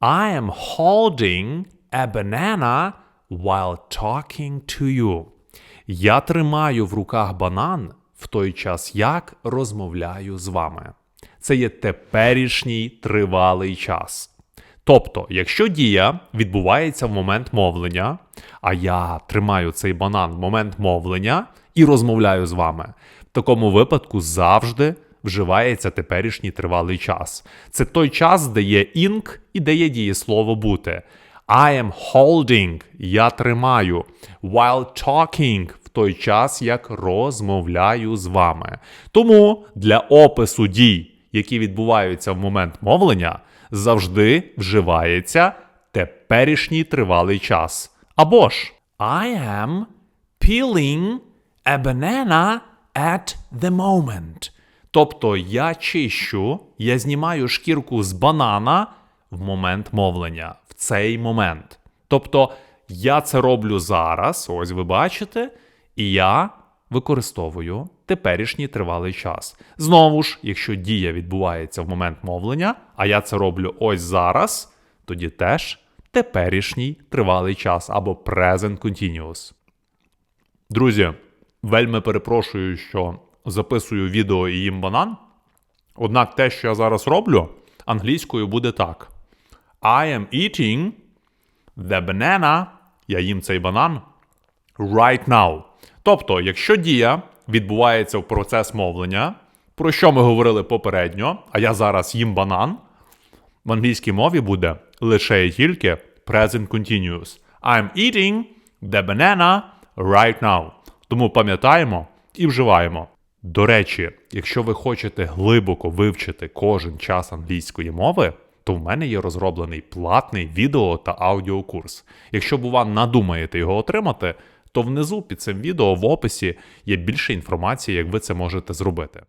I am holding a banana while talking to you. Я тримаю в руках банан в той час, як розмовляю з вами. Це є теперішній тривалий час. Тобто, якщо дія відбувається в момент мовлення, а я тримаю цей банан в момент мовлення і розмовляю з вами, в такому випадку завжди вживається теперішній тривалий час. Це той час, де є ing і де є дієслово бути. I am holding, я тримаю, while talking в той час, як розмовляю з вами. Тому для опису дій, які відбуваються в момент мовлення, завжди вживається теперішній тривалий час. Або ж I am peeling a banana at the moment. Тобто я чищу, я знімаю шкірку з банана в момент мовлення, в цей момент. Тобто я це роблю зараз, ось ви бачите, і я використовую теперішній тривалий час. Знову ж, якщо дія відбувається в момент мовлення, а я це роблю ось зараз, тоді теж теперішній тривалий час або present continuous. Друзі, вельми перепрошую, що записую відео і їм банан. Однак те, що я зараз роблю, англійською буде так: I am eating the banana. Я їм цей банан right now. Тобто, якщо дія відбувається в процес мовлення, про що ми говорили попередньо, а я зараз їм банан, в англійській мові буде лише і тільки present continuous. I'm eating the banana right now. Тому пам'ятаємо і вживаємо. До речі, якщо ви хочете глибоко вивчити кожен час англійської мови, то в мене є розроблений платний відео та аудіокурс. Якщо бува надумаєте його отримати, то внизу під цим відео в описі є більше інформації, як ви це можете зробити.